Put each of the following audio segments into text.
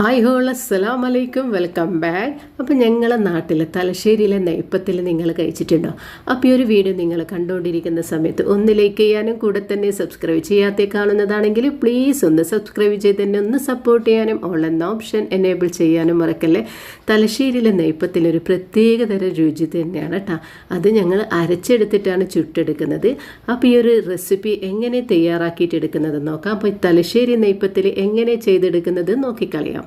Hi whole അസ്സലാം വലൈക്കും welcome back അപ്പോൾ ഞങ്ങളെ നാട്ടിൽ തലശ്ശേരിയിലെ നെയ്പ്പത്തിൽ നിങ്ങൾ കഴിച്ചിട്ടുണ്ടോ? അപ്പോൾ ഈ ഒരു വീഡിയോ നിങ്ങൾ കണ്ടുകൊണ്ടിരിക്കുന്ന സമയത്ത് ഒന്ന് ലൈക്ക് ചെയ്യാനും കൂടെ തന്നെ സബ്സ്ക്രൈബ് ചെയ്യാത്ത കാണുന്നതാണെങ്കിൽ പ്ലീസ് ഒന്ന് സബ്സ്ക്രൈബ് ചെയ്ത് തന്നെ ഒന്ന് സപ്പോർട്ട് ചെയ്യാനും ഓൾ ഓപ്ഷൻ എനേബിൾ ചെയ്യാനും മറക്കല്ലേ? തലശ്ശേരിയിലെ നെയ്പ്പത്തിൽ ഒരു പ്രത്യേക തരം രുചി തന്നെയാണ് കേട്ടോ അത് ഞങ്ങൾ അരച്ചെടുത്തിട്ടാണ് ചുട്ടെടുക്കുന്നത്. അപ്പോൾ ഈ ഒരു റെസിപ്പി എങ്ങനെ തയ്യാറാക്കിയിട്ട് എടുക്കുന്നത് നോക്കാം. അപ്പോൾ തലശ്ശേരി നെയ്പ്പത്തിൽ എങ്ങനെ ചെയ്തെടുക്കുന്നത് നോക്കിക്കളയാം.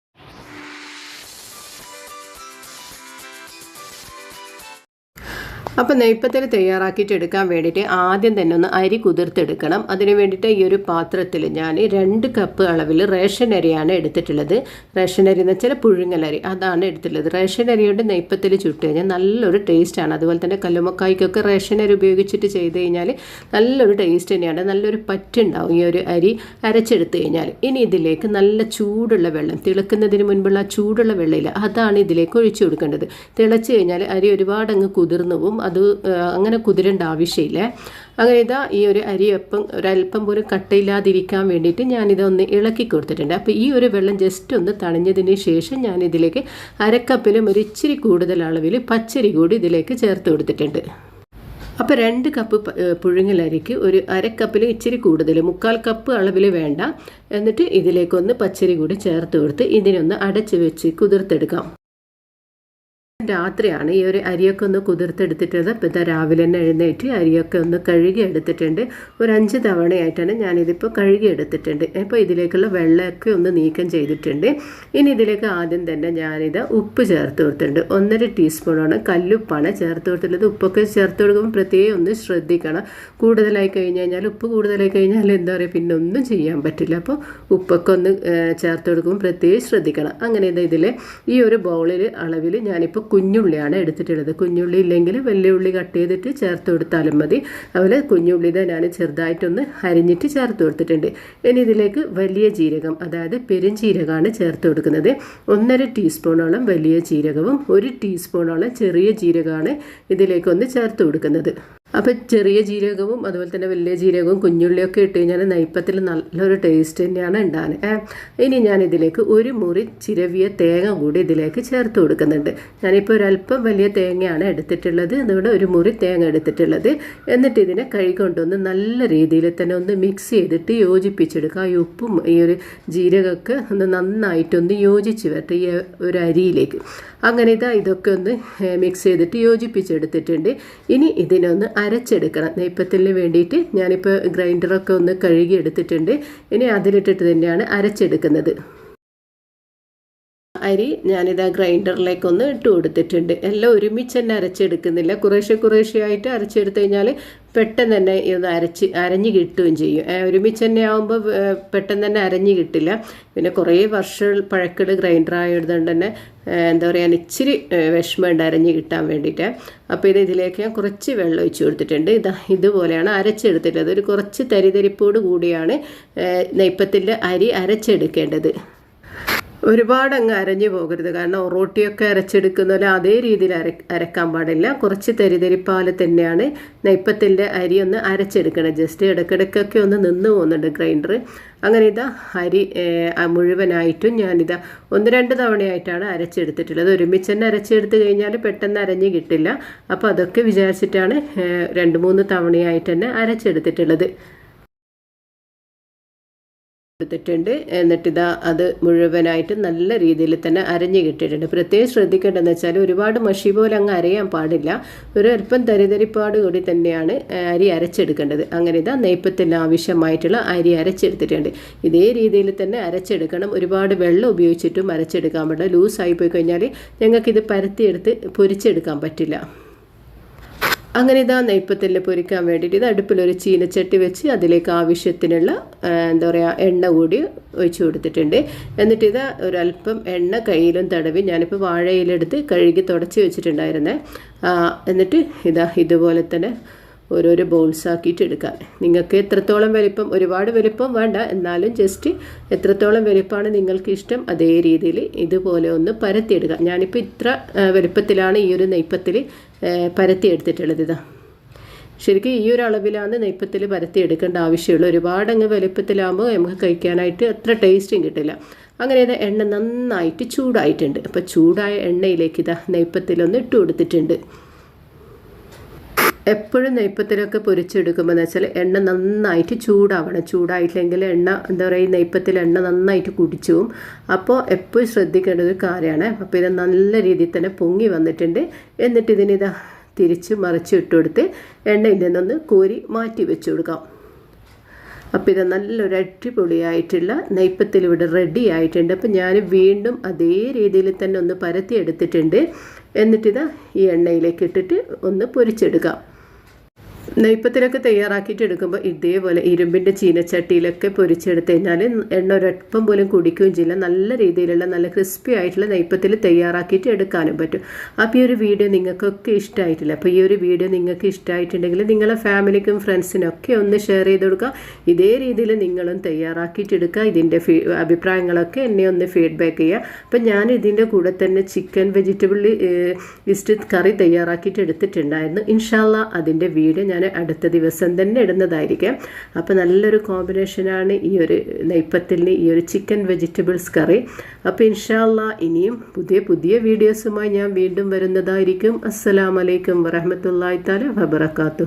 അപ്പോൾ നെയ്പ്പത്തിൽ തയ്യാറാക്കിയിട്ട് എടുക്കാൻ വേണ്ടിയിട്ട് ആദ്യം തന്നെ ഒന്ന് അരി കുതിർത്തെടുക്കണം. അതിന് വേണ്ടിയിട്ട് ഈ ഒരു പാത്രത്തിൽ ഞാൻ രണ്ട് കപ്പ് അളവിൽ റേഷൻ അരിയാണ് എടുത്തിട്ടുള്ളത്. റേഷൻ അരി എന്ന് വെച്ചാൽ പുഴുങ്ങലരി അതാണ് എടുത്തിട്ടുള്ളത്. റേഷൻ അരിയുടെ നെയ്പ്പത്തിൽ ചുട്ട് കഴിഞ്ഞാൽ നല്ലൊരു ടേസ്റ്റാണ് അതുപോലെ തന്നെ കല്ലുമക്കായ്ക്കൊക്കെ റേഷൻ അരി ഉപയോഗിച്ചിട്ട് ചെയ്ത് കഴിഞ്ഞാൽ നല്ലൊരു ടേസ്റ്റ് തന്നെയാണ്. നല്ലൊരു പറ്റുണ്ടാവും ഈ ഒരു അരി അരച്ചെടുത്ത് കഴിഞ്ഞാൽ ഇനി ഇതിലേക്ക് നല്ല ചൂടുള്ള വെള്ളം തിളക്കുന്നതിന് മുൻപുള്ള ചൂടുള്ള വെള്ളമില്ല അതാണ് ഇതിലേക്ക് ഒഴിച്ചു കൊടുക്കേണ്ടത്. തിളച്ച് കഴിഞ്ഞാൽ അരി ഒരുപാട് അങ്ങ് കുതിർന്നു പോവും. അത് അങ്ങനെ കുതിരേണ്ട ആവശ്യമില്ല. അങ്ങനെ ഇതാ ഈ ഒരു അരിയപ്പം ഒരല്പം പോലും കട്ടയില്ലാതിരിക്കാൻ വേണ്ടിയിട്ട് ഞാനിതൊന്ന് ഇളക്കി കൊടുത്തിട്ടുണ്ട്. അപ്പോൾ ഈ ഒരു വെള്ളം ജസ്റ്റ് ഒന്ന് തണിഞ്ഞതിന് ശേഷം ഞാൻ ഇതിലേക്ക് അരക്കപ്പിലും ഒരു ഇച്ചിരി കൂടുതൽ അളവിൽ പച്ചരി കൂടി ഇതിലേക്ക് ചേർത്ത് കൊടുത്തിട്ടുണ്ട്. അപ്പോൾ രണ്ട് കപ്പ് പുഴുങ്ങലരിക്ക് ഒരു അരക്കപ്പിൽ ഇച്ചിരി കൂടുതൽ മുക്കാൽ കപ്പ് അളവിൽ വേണ്ട. എന്നിട്ട് ഇതിലേക്കൊന്ന് പച്ചരി കൂടി ചേർത്ത് കൊടുത്ത് ഇതിനൊന്ന് അടച്ച് വെച്ച് കുതിർത്തെടുക്കാം. രാത്രിയാണ് ഈ ഒരു അരിയൊക്കെ ഒന്ന് കുതിർത്തെടുത്തിട്ടത്. അപ്പോൾ ഇതാ രാവിലെ തന്നെ എഴുന്നേറ്റ് അരിയൊക്കെ ഒന്ന് കഴുകി എടുത്തിട്ടുണ്ട്. ഒരു അഞ്ച് തവണയായിട്ടാണ് ഞാനിതിപ്പോൾ കഴുകി എടുത്തിട്ടുണ്ട്. അപ്പോൾ ഇതിലേക്കുള്ള വെള്ളമൊക്കെ ഒന്ന് നീക്കം ചെയ്തിട്ടുണ്ട്. ഇനി ഇതിലേക്ക് ആദ്യം തന്നെ ഞാനിത് ഉപ്പ് ചേർത്ത് കൊടുത്തിട്ടുണ്ട്. ഒന്നര ടീസ്പൂണാണ് കല്ലുപ്പാണ് ചേർത്ത് കൊടുത്തിട്ടുള്ളത്. ഉപ്പൊക്കെ ചേർത്ത് കൊടുക്കുമ്പോൾ പ്രത്യേകം ഒന്ന് ശ്രദ്ധിക്കണം. കൂടുതലായി കഴിഞ്ഞ് കഴിഞ്ഞാൽ ഉപ്പ് കൂടുതലായി കഴിഞ്ഞാൽ എന്താ പറയുക പിന്നെ ഒന്നും ചെയ്യാൻ പറ്റില്ല. അപ്പോൾ ഉപ്പൊക്കെ ഒന്ന് ചേർത്ത് കൊടുക്കുമ്പോൾ പ്രത്യേകം ശ്രദ്ധിക്കണം. അങ്ങനെ ഇതാ ഇതിൽ ഈ ഒരു ബൗളിൽ അളവിൽ ഞാനിപ്പോൾ കുഞ്ഞുള്ളിയാണ് എടുത്തിട്ടുള്ളത്. കുഞ്ഞുള്ളി ഇല്ലെങ്കിൽ വലിയ ഉള്ളി കട്ട് ചെയ്തിട്ട് ചേർത്ത് കൊടുത്താലും മതി. അതുപോലെ കുഞ്ഞുള്ളി ഞാൻ ചെറുതായിട്ടൊന്ന് അരിഞ്ഞിട്ട് ചേർത്ത് കൊടുത്തിട്ടുണ്ട്. ഇനി ഇതിലേക്ക് വലിയ ജീരകം അതായത് പെരുംജീരകമാണ് ചേർത്ത് കൊടുക്കുന്നത്. ഒന്നര ടീസ്പൂണോളം വലിയ ജീരകവും ഒരു ടീസ്പൂണോളം ചെറിയ ജീരകമാണ് ഇതിലേക്കൊന്ന് ചേർത്ത് കൊടുക്കുന്നത്. അപ്പോൾ ചെറിയ ജീരകവും അതുപോലെ തന്നെ വലിയ ജീരകവും കുഞ്ഞുള്ളിയൊക്കെ ഇട്ട് കഴിഞ്ഞാൽ നെയ്പ്പത്തിൽ നല്ലൊരു ടേസ്റ്റ് തന്നെയാണ് ഉണ്ടാകാൻ ഇനി ഞാൻ ഇതിലേക്ക് ഒരു മുറി ചിരവിയ തേങ്ങ കൂടി ഇതിലേക്ക് ചേർത്ത് കൊടുക്കുന്നുണ്ട്. ഞാനിപ്പോൾ ഒരല്പം വലിയ തേങ്ങയാണ് എടുത്തിട്ടുള്ളത്. അതുകൊണ്ട് ഒരു മുറി തേങ്ങ എടുത്തിട്ടുള്ളത്. എന്നിട്ട് ഇതിനെ കൈകൊണ്ടൊന്ന് നല്ല രീതിയിൽ തന്നെ ഒന്ന് മിക്സ് ചെയ്തിട്ട് യോജിപ്പിച്ചെടുക്കുക. ഈ ഉപ്പും ഈ ഒരു ജീരകമൊക്കെ ഒന്ന് നന്നായിട്ടൊന്ന് യോജിച്ച് വരട്ടെ ഈ ഒരു അരിയിലേക്ക്. അങ്ങനെ ഇതാ ഇതൊക്കെ ഒന്ന് മിക്സ് ചെയ്തിട്ട് യോജിപ്പിച്ചെടുത്തിട്ടുണ്ട്. ഇനി ഇതിനൊന്ന് അരച്ചെടുക്കണം. നെയ്പ്പത്തലിന് വേണ്ടിയിട്ട് ഞാനിപ്പോൾ ഗ്രൈൻഡറൊക്കെ ഒന്ന് കഴുകി എടുത്തിട്ടുണ്ട്. ഇനി അതിലിട്ടിട്ട് തന്നെയാണ് അരച്ചെടുക്കുന്നത്. അരി ഞാനിതാ ഗ്രൈൻഡറിലേക്കൊന്ന് ഇട്ട് കൊടുത്തിട്ടുണ്ട് എല്ലാം ഒരുമിച്ച് തന്നെ അരച്ചെടുക്കുന്നില്ല. കുറേശ്ശെ കുറേശ്ശെ ആയിട്ട് അരച്ചെടുത്ത് കഴിഞ്ഞാൽ പെട്ടെന്ന് തന്നെ ഇത് അരച്ച് അരഞ്ഞ് കിട്ടുകയും ചെയ്യും. ഒരുമിച്ച് തന്നെ ആകുമ്പോൾ പെട്ടെന്ന് തന്നെ അരഞ്ഞ് കിട്ടില്ല. പിന്നെ കുറേ വർഷം പഴക്കട് ഗ്രൈൻഡർ ആയതുകൊണ്ട് തന്നെ എന്താ പറയുക ഇച്ചിരി വിഷമമുണ്ട് അരഞ്ഞ് കിട്ടാൻ വേണ്ടിയിട്ട്. അപ്പോൾ ഇത് ഇതിലേക്ക് ഞാൻ കുറച്ച് വെള്ളം ഒഴിച്ച് കൊടുത്തിട്ടുണ്ട്. ഇതാ ഇതുപോലെയാണ് അരച്ചെടുത്തിട്ടുള്ളത്. ഒരു കുറച്ച് തരിതരിപ്പോട് കൂടിയാണ് നെയ്പ്പത്തിന്റെ അരി അരച്ചെടുക്കേണ്ടത്. ഒരുപാട് അങ്ങ് അരഞ്ഞു പോകരുത്. കാരണം റോട്ടിയൊക്കെ അരച്ചെടുക്കുന്ന പോലെ അതേ രീതിയിൽ അര അരക്കാൻ പാടില്ല. കുറച്ച് തെരിതെരിപ്പാൽ തന്നെയാണ്. നെയ്പ്പത്തിന്റെ അരി ഒന്ന് അരച്ചെടുക്കണം. ജസ്റ്റ് ഇടയ്ക്കിടയ്ക്കൊക്കെ ഒന്ന് നിന്ന് പോകുന്നുണ്ട് ഗ്രൈൻഡർ അങ്ങനെ ഇതാ അരി മുഴുവനായിട്ടും ഞാനിതാ ഒന്ന് രണ്ട് തവണയായിട്ടാണ് അരച്ചെടുത്തിട്ടുള്ളത്. ഒരുമിച്ച് തന്നെ അരച്ചെടുത്ത് കഴിഞ്ഞാൽ പെട്ടെന്ന് അരഞ്ഞ് കിട്ടില്ല. അപ്പോൾ അതൊക്കെ വിചാരിച്ചിട്ടാണ് രണ്ട് മൂന്ന് തവണയായിട്ട് തന്നെ അരച്ചെടുത്തിട്ടുള്ളത്. എടുത്തിട്ടുണ്ട്. എന്നിട്ട് ഇതാ അത് മുഴുവനായിട്ട് നല്ല രീതിയിൽ തന്നെ അരഞ്ഞു കിട്ടിയിട്ടുണ്ട്. പ്രത്യേകം ശ്രദ്ധിക്കേണ്ടതെന്ന് വെച്ചാൽ ഒരുപാട് മഷി പോലെ അങ്ങ് അരയാൻ പാടില്ല. ഒരു അല്പം തരിതരിപ്പാട് കൂടി തന്നെയാണ് അരി അരച്ചെടുക്കേണ്ടത്. അങ്ങനെ ഇതാ നെയ്പ്പത്തിന് ആവശ്യമായിട്ടുള്ള അരി അരച്ചെടുത്തിട്ടുണ്ട്. ഇതേ രീതിയിൽ തന്നെ അരച്ചെടുക്കണം. ഒരുപാട് വെള്ളം ഉപയോഗിച്ചിട്ടും അരച്ചെടുക്കാൻ പറ്റില്ല. ലൂസായി പോയി കഴിഞ്ഞാൽ ഞങ്ങൾക്കിത് പരത്തിയെടുത്ത് പൊരിച്ചെടുക്കാൻ പറ്റില്ല. അങ്ങനെ ഇതാ നെയ്പ്പത്തിൽ പൊരിക്കാൻ വേണ്ടിയിട്ട് ഇത് അടുപ്പിലൊരു ചീനച്ചട്ടി വെച്ച് അതിലേക്ക് ആവശ്യത്തിനുള്ള എന്താ പറയുക എണ്ണ കൂടി ഒഴിച്ച് കൊടുത്തിട്ടുണ്ട്. എന്നിട്ട് ഇത് ഒരല്പം എണ്ണ കയ്യിലും തടവി ഞാനിപ്പോൾ വാഴയിലെടുത്ത് കഴുകി തുടച്ച് വെച്ചിട്ടുണ്ടായിരുന്നേ. എന്നിട്ട് ഇതാ ഇതുപോലെ തന്നെ ഓരോരോ ബോൾസ് ആക്കിയിട്ട് എടുക്കാം. നിങ്ങൾക്ക് എത്രത്തോളം വലിപ്പം ഒരുപാട് വലിപ്പം വേണ്ട എന്നാലും ജസ്റ്റ് എത്രത്തോളം വലിപ്പമാണ് നിങ്ങൾക്ക് ഇഷ്ടം അതേ രീതിയിൽ ഇതുപോലെ ഒന്ന് പരത്തിയെടുക്കുക ഞാനിപ്പോൾ ഇത്ര വലിപ്പത്തിലാണ് ഈ ഒരു നെയ്പ്പത്തിൽ പരത്തിയെടുത്തിട്ടുള്ളത് ഇതാ. ശരിക്കും ഈ ഒരു അളവിലാണ് നെയ്പ്പത്തിൽ പരത്തി എടുക്കേണ്ട ആവശ്യമുള്ളൂ. ഒരുപാട് അങ്ങ് വലിപ്പത്തിലാകുമ്പോൾ നമുക്ക് കഴിക്കാനായിട്ട് അത്ര ടേസ്റ്റും കിട്ടില്ല. അങ്ങനെ ഇത് എണ്ണ നന്നായിട്ട് ചൂടായിട്ടുണ്ട്. അപ്പോൾ ചൂടായ എണ്ണയിലേക്ക് ഇതാ നെയ്പ്പത്തിലൊന്ന് ഇട്ട് കൊടുത്തിട്ടുണ്ട് എപ്പോഴും നെയ്പ്പത്തിലൊക്കെ പൊരിച്ചെടുക്കുമ്പോൾ എന്ന് വെച്ചാൽ എണ്ണ നന്നായിട്ട് ചൂടാവണം. ചൂടായിട്ടില്ലെങ്കിൽ എണ്ണ എന്താ പറയുക നെയ്പ്പത്തിൽ എണ്ണ നന്നായിട്ട് കുടിച്ചു. അപ്പോൾ എപ്പോഴും ശ്രദ്ധിക്കേണ്ട ഒരു കാര്യമാണ്. അപ്പോൾ ഇത് നല്ല രീതിയിൽ തന്നെ പൊങ്ങി വന്നിട്ടുണ്ട്. എന്നിട്ട് ഇതിനിതാ തിരിച്ച് മറിച്ച് ഇട്ട് കൊടുത്ത് എണ്ണയിൽ നിന്നൊന്ന് കോരി മാറ്റി വെച്ച് കൊടുക്കാം. അപ്പോൾ ഇത് നല്ലൊരു അടിപൊളിയായിട്ടുള്ള നെയ്പ്പത്തിൽ ഇവിടെ റെഡി ആയിട്ടുണ്ട്. അപ്പോൾ ഞാൻ വീണ്ടും അതേ രീതിയിൽ തന്നെ ഒന്ന് പരത്തി എടുത്തിട്ടുണ്ട്. എന്നിട്ടിത് ഈ എണ്ണയിലേക്ക് ഇട്ടിട്ട് ഒന്ന് പൊരിച്ചെടുക്കാം. നെയ്പ്പത്തിലൊക്കെ തയ്യാറാക്കിയിട്ട് എടുക്കുമ്പോൾ ഇതേപോലെ ഇരുമ്പിന്റെ ചീനച്ചട്ടിയിലൊക്കെ പൊരിച്ചെടുത്ത് കഴിഞ്ഞാൽ എണ്ണ ഒരൽപ്പം പോലും കുടിക്കുകയും ചെയ്യില്ല. നല്ല രീതിയിലുള്ള നല്ല ക്രിസ്പി ആയിട്ടുള്ള നെയ്പ്പത്തിൽ തയ്യാറാക്കിയിട്ട് എടുക്കാനും പറ്റും. അപ്പോൾ ഈ ഒരു വീഡിയോ നിങ്ങൾക്കൊക്കെ ഇഷ്ടമായിട്ടില്ല. അപ്പോൾ ഈ ഒരു വീഡിയോ നിങ്ങൾക്ക് ഇഷ്ടമായിട്ടുണ്ടെങ്കിൽ നിങ്ങളെ ഫാമിലിക്കും ഫ്രണ്ട്സിനൊക്കെ ഒന്ന് ഷെയർ ചെയ്ത് കൊടുക്കുക. ഇതേ രീതിയിൽ നിങ്ങളും തയ്യാറാക്കിയിട്ട് എടുക്കുക. ഇതിന്റെ അഭിപ്രായങ്ങളൊക്കെ എന്നെ ഒന്ന് ഫീഡ്ബാക്ക് ചെയ്യുക. അപ്പം ഞാൻ ഇതിന്റെ കൂടെ തന്നെ ചിക്കൻ വെജിറ്റബിൾ ഇസ്റ്റ് കറി തയ്യാറാക്കിയിട്ട് എടുത്തിട്ടുണ്ടായിരുന്നു. ഇൻഷാല്ല അതിന്റെ വീഡിയോ ഞാൻ അടുത്ത ദിവസം തന്നെ ഇടുന്നതായിരിക്കും. അപ്പോൾ നല്ലൊരു കോമ്പിനേഷനാണ് ഈ ഒരു നെയ്പ്പത്തിന് ഈ ഒരു ചിക്കൻ വെജിറ്റബിൾസ് കറി. അപ്പോൾ ഇൻഷാല്ല ഇനിയും പുതിയ പുതിയ വീഡിയോസുമായി ഞാൻ വീണ്ടും വരുന്നതായിരിക്കും. അസ്സലാമലൈക്കും വറഹമത്തല്ലാത്താല വബർക്കാത്തു